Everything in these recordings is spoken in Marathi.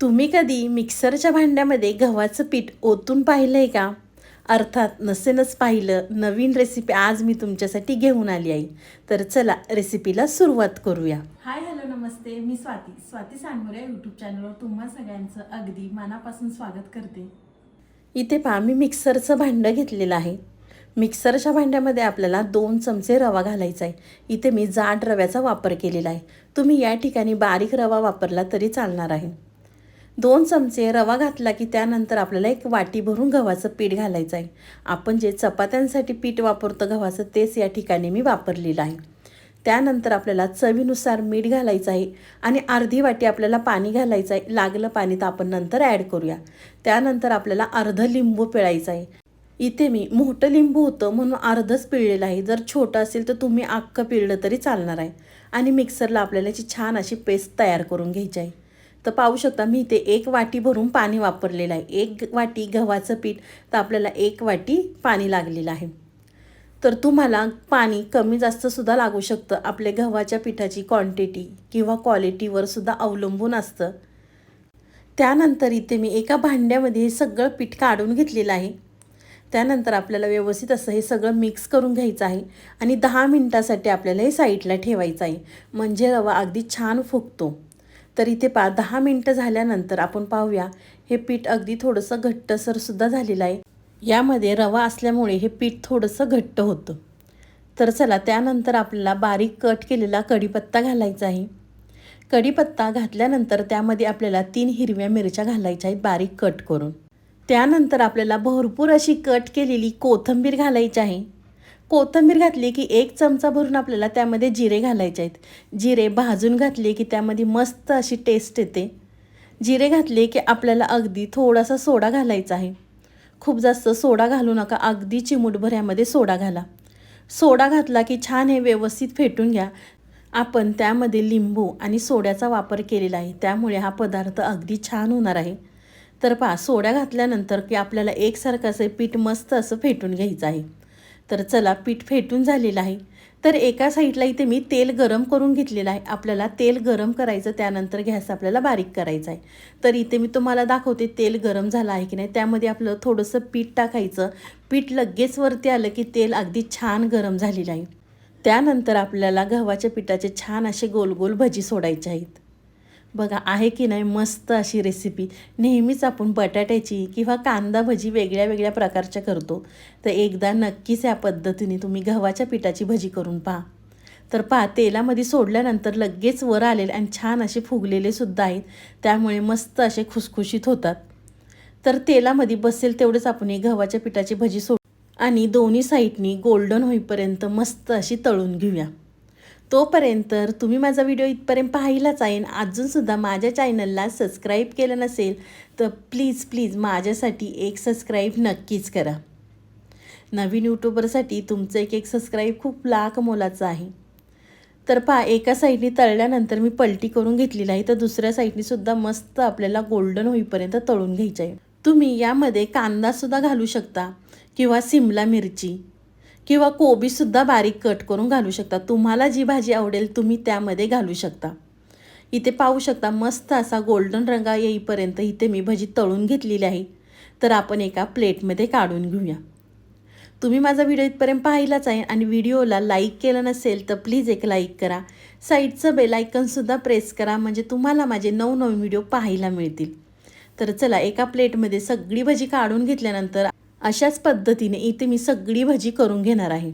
तुम्ही कधी मिक्सरच्या भांड्यामध्ये गव्हाचं पीठ ओतून पाहिलं आहे का? अर्थात नसेनच पाहिलं नवीन रेसिपी आज मी तुमच्यासाठी घेऊन आली आहे. तर चला रेसिपीला सुरुवात करूया. हाय हॅलो नमस्ते. मी स्वाती. स्वाती सांगोरे यूट्यूब चॅनलवर तुम्हा सगळ्यांचं अगदी मनापासून स्वागत करते. इथे पहा मी मिक्सरचं भांडं घेतलेलं आहे. मिक्सरच्या भांड्यामध्ये आपल्याला दोन चमचे रवा घालायचा आहे. इथे मी जाड रव्याचा वापर केलेला आहे. तुम्ही या ठिकाणी बारीक रवा वापरला तरी चालणार आहे. दोन चमचे रवा घातला की त्यानंतर आपल्याला एक वाटी भरून गव्हाचं पीठ घालायचं आहे. आपण जे चपात्यांसाठी पीठ वापरतो गव्हाचं तेच या ठिकाणी मी वापरलेलं आहे. त्यानंतर आपल्याला चवीनुसार मीठ घालायचं आहे आणि अर्धी वाटी आपल्याला पाणी घालायचं आहे. लागलं पाणी तर आपण नंतर ॲड करूया. त्यानंतर आपल्याला अर्ध लिंबू पिळायचं आहे. इथे मी मोठं लिंबू होतं म्हणून अर्धच पिळलेलं आहे. जर छोटं असेल तर तुम्ही अख्खं पिळलं तरी चालणार आहे. आणि मिक्सरला आपल्याला याची छान अशी पेस्ट तयार करून घ्यायची आहे. तर पाहू शकता मी इथे एक वाटी भरून पाणी वापरलेलं आहे. एक वाटी गव्हाचं पीठ तर आपल्याला एक वाटी पाणी लागलेलं आहे. तर तुम्हाला पाणी कमी जास्तसुद्धा लागू शकतं. आपल्या गव्हाच्या पिठाची क्वांटिटी किंवा क्वालिटीवर सुद्धा अवलंबून असतं. त्यानंतर इथे मी एका भांड्यामध्ये हे सगळं पीठ काढून घेतलेलं आहे. त्यानंतर आपल्याला व्यवस्थित असं हे सगळं मिक्स करून घ्यायचं आहे आणि दहा मिनटासाठी आपल्याला हे साईडला ठेवायचं आहे. म्हणजे रवा अगदी छान फुगतो. तर इथे पा दहा मिनटं झाल्यानंतर आपण पाहूया. हे पीठ अगदी थोडंसं घट्टसरसुद्धा झालेलं आहे. यामध्ये रवा असल्यामुळे हे पीठ थोडंसं घट्ट होतं. तर चला त्यानंतर आपल्याला बारीक कट केलेला कढीपत्ता घालायचा आहे. कढीपत्ता घातल्यानंतर त्यामध्ये आपल्याला तीन हिरव्या मिरच्या घालायच्या आहेत बारीक कट करून. त्यानंतर आपल्याला भरपूर अशी कट केलेली कोथिंबीर घालायची आहे. कोथिंबीर घातली की एक चमचा भरून आपल्याला त्यामध्ये जिरे घालायचे आहेत. जिरे भाजून घातले की त्यामध्ये मस्त अशी टेस्ट येते. जिरे घातले की आपल्याला अगदी थोडासा सोडा घालायचा आहे. खूप जास्त सोडा घालू नका अगदी चिमूटभर यामध्ये सोडा घाला. सोडा घातला की छान हे व्यवस्थित फेटून घ्या. आपण त्यामध्ये लिंबू आणि सोड्याचा वापर केलेला आहे. त्यामुळे हा पदार्थ अगदी छान होणार आहे. तर पहा सोड्या घातल्यानंतर की आपल्याला एकसारखं असं पीठ मस्त असं फेटून घ्यायचं आहे. तर चला पीठ फेटून झालेलं आहे. तर एका साईडला इथे मी तेल गरम करून घेतलेलं आहे. आपल्याला तेल गरम करायचं त्यानंतर गॅस आपल्याला बारीक करायचा आहे. तर इथे मी तुम्हाला दाखवते तेल गरम झालं आहे की नाही. त्यामध्ये आपलं थोडंसं पीठ टाकायचं. पीठ लगेच वरती आलं की तेल अगदी छान गरम झालेलं आहे. त्यानंतर आपल्याला गव्हाच्या पिठाचे छान असे गोल गोल भजी सोडायचे आहेत. बघा आहे की नाही मस्त अशी रेसिपी नेहमीच आपण बटाट्याची किंवा कांदा भजी वेगळ्या वेगळ्या प्रकारच्या करतो. तर एकदा नक्कीच या पद्धतीने तुम्ही गव्हाच्या पिठाची भजी करून पहा. तर पहा तेलामध्ये सोडल्यानंतर लगेच वर आलेले आणि छान असे फुगलेले सुद्धा आहेत. त्यामुळे मस्त असे खुसखुशीत होतात. तर तेलामध्ये बसेल तेवढंच आपण ही गव्हाच्या पिठाची भजी सोड आणि दोन्ही साईडनी गोल्डन होईपर्यंत मस्त अशी तळून घेऊया. तोपर्यंत तुम्ही माझा व्हिडिओ इथपर्यंत पाहिलाच आहे अजूनसुद्धा माझ्या चॅनलला सबस्क्राईब केलं नसेल तर प्लीज प्लीज माझ्यासाठी एक सबस्क्राईब नक्कीच करा. नवीन यूट्यूबरसाठी तुमचं एक एक सबस्क्राईब खूप लाख मोलाचं आहे. तर पहा एका साईडनी तळल्यानंतर मी पलटी करून घेतलेली आहे तर दुसऱ्या साईडनीसुद्धा मस्त आपल्याला गोल्डन होईपर्यंत तळून घ्यायचं आहे तुम्ही यामध्ये कांदासुद्धा घालू शकता किंवा सिमला मिरची. किंवा कोबीसुद्धा बारीक कट करून घालू शकता. तुम्हाला जी भाजी आवडेल तुम्ही त्यामध्ये घालू शकता. इथे पाहू शकता मस्त असा गोल्डन रंगा येईपर्यंत इथे मी भजी तळून घेतलेली आहे. तर आपण एका प्लेटमध्ये काढून घेऊया. तुम्ही माझा व्हिडिओ इथपर्यंत पाहिलाच आहे आणि व्हिडिओला लाईक केलं नसेल तर प्लीज एक लाईक करा. साईडचं बेलायकनसुद्धा प्रेस करा म्हणजे तुम्हाला माझे नवनवीन व्हिडिओ पाहायला मिळतील. तर चला एका प्लेटमध्ये सगळी भजी काढून घेतल्यानंतर अशाच पद्धतीने इथे मी सगळी भजी करून घेणार आहे.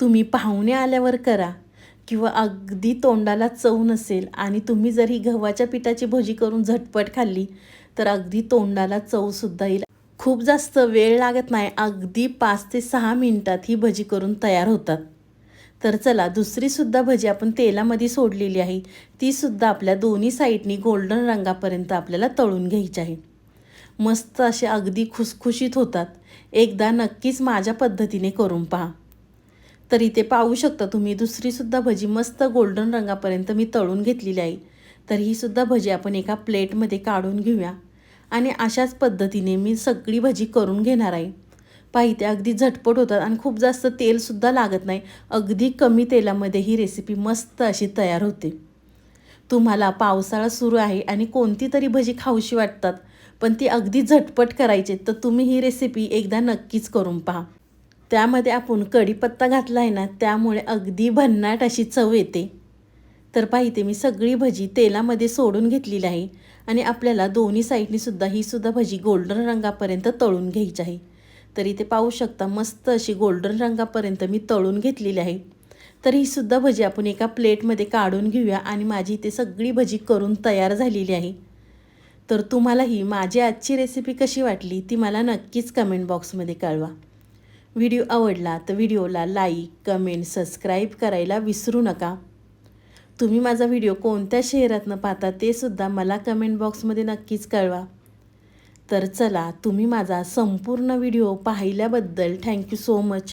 तुम्ही पाहुणे आल्यावर करा किंवा अगदी तोंडाला चव नसेल आणि तुम्ही जर ही गव्हाच्या पिठाची भजी करून झटपट खाल्ली तर अगदी तोंडाला चवसुद्धा येईल. खूप जास्त वेळ लागत नाही अगदी पाच ते सहा मिनटात ही भजी करून तयार होतात. तर चला दुसरीसुद्धा भजी आपण तेलामध्ये सोडलेली आहे. तीसुद्धा आपल्या दोन्ही साईडनी गोल्डन रंगापर्यंत आपल्याला तळून घ्यायची आहे. मस्त असे अगदी खुसखुशीत होतात. एकदा नक्कीच माझ्या पद्धतीने करून पहा. तर इथे पाहू शकता तुम्ही दुसरीसुद्धा भजी मस्त गोल्डन रंगापर्यंत मी तळून घेतलेली आहे. तर ही सुद्धा भजी आपण एका प्लेटमध्ये काढून घेऊया. आणि अशाच पद्धतीने मी सगळी भजी करून घेणार आहे. पाहिते अगदी झटपट होतात आणि खूप जास्त तेलसुद्धा लागत नाही. अगदी कमी तेलामध्ये ही रेसिपी मस्त अशी तयार होते. तुम्हाला पावसाळा सुरू आहे आणि कोणती तरी भजी खाऊशी वाटतात पण ती अगदी झटपट करायची तर तुम्ही ही रेसिपी एकदा नक्कीच करून पहा. त्यामध्ये आपण कढीपत्ता घातला आहे ना त्यामुळे अगदी भन्नाट अशी चव येते. तर पाहिते मी सगळी भजी तेलामध्ये सोडून घेतलेली आहे आणि आपल्याला दोन्ही साईडनी सुद्धा ही सुद्धा भजी गोल्डन रंगापर्यंत तळून घ्यायची आहे. तर इथे पाहू शकता मस्त अशी गोल्डन रंगापर्यंत मी तळून घेतलेली आहे. तर ही सुद्धा भजी आपण एका प्लेटमध्ये काढून घेऊया आणि माझी इथे सगळी भजी करून तयार झालेली आहे. तर तुम्हाला ही माझी आजची रेसिपी कशी वाटली ती मला नक्कीच कमेंट बॉक्समध्ये कळवा. व्हिडिओ आवडला तर व्हिडिओला लाईक कमेंट सबस्क्राईब करायला विसरू नका. तुम्ही माझा व्हिडिओ कोणत्या शहरातनं पाहता ते सुद्धा मला कमेंट बॉक्समध्ये नक्कीच कळवा. तर चला तुम्ही माझा संपूर्ण व्हिडिओ पाहिल्याबद्दल थँक्यू सो मच